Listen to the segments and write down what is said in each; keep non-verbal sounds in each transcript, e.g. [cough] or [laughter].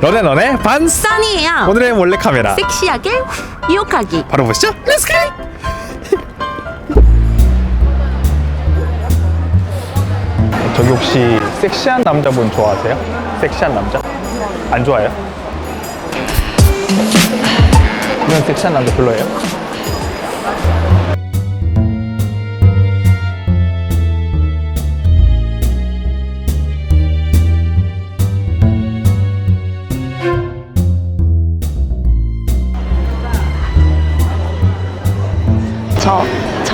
너네 너네 반스 써니예요. 오늘의 몰래 카메라 섹시하게 후, 유혹하기. 바로 보시죠 렛츠 고 [laughs] 저기 혹시 섹시한 남자분 좋아하세요? 섹시한 남자? 안 좋아해요? 이런 섹시한 남자 별로예요?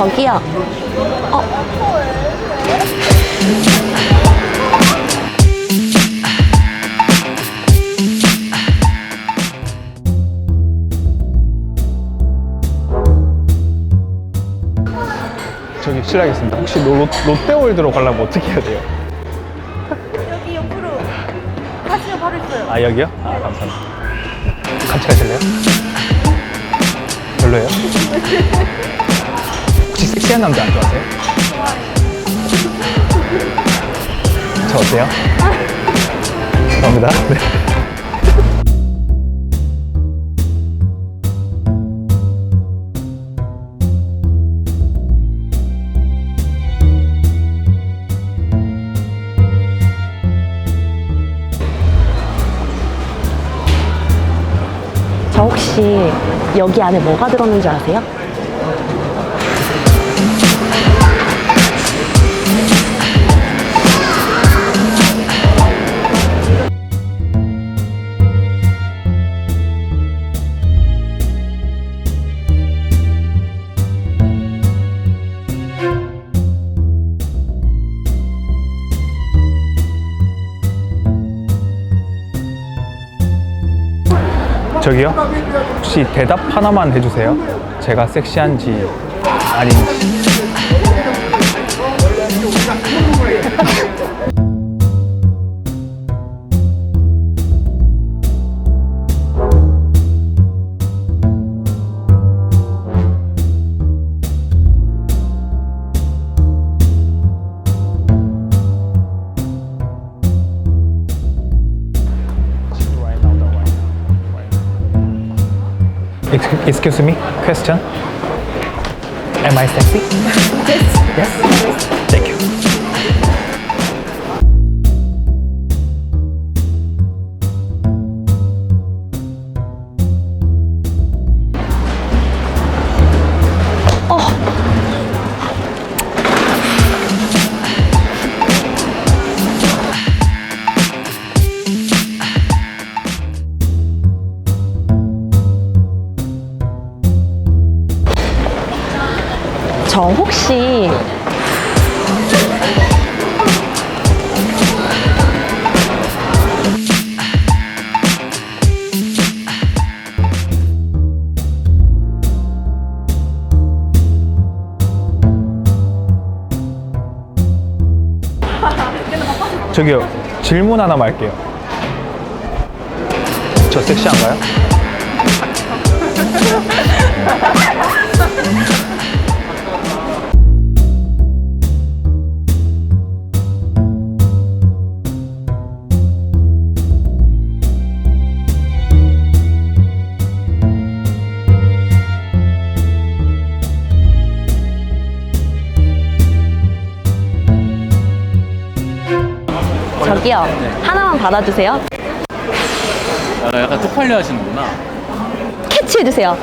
저기요. 어. 저기 실례하겠습니다 혹시 롯, 롯데월드로 가려면 어떻게 해야 돼요? 여기 옆으로 가시면 바로 있어요. 아 여기요? 아 감사합니다 같이 가실래요? 별로예요? 섹시한 남자 안 좋아하세요? 저 어때요? 감사합니다 네. 저 혹시 여기 안에 뭐가 들었는지 아세요? 저기요? 혹시 대답 하나만 해주세요 제가 섹시한지 아닌지 Excuse me, question. Am I sexy? Yes. [laughs] Yes. Thank you. 저 혹시 저기요, 질문 하나만 할게요. 저 섹시한가요? [laughs] 저기요. 하나만 받아주세요. 아, 약간 쪽팔려 하시는구나. 캐치해주세요.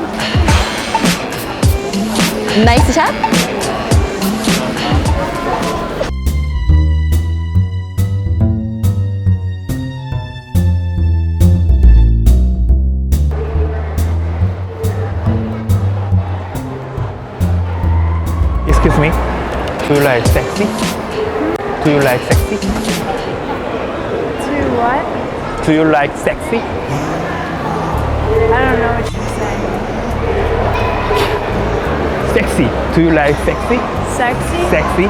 나이스 샷. Excuse me. Do you like sexy? Do you like sexy? To what? Do you like sexy? I don't know what you're saying. Sexy. Do you like sexy? Sexy? Sexy.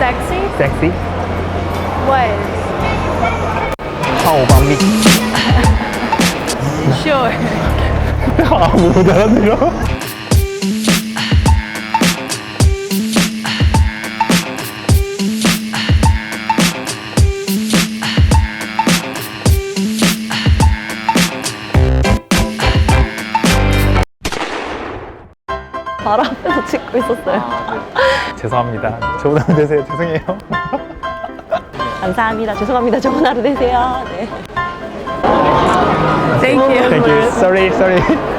Sexy? Sexy. What? How about me? [laughs] Sure. 아무 못 알아들어? 바로 앞에서 찍고 있었어요. [laughs] 죄송합니다. 좋은 하루 되세요. 죄송해요. 감사합니다. 죄송합니다. 좋은 하루 되세요. 네. Thank you. Thank you. Sorry, sorry.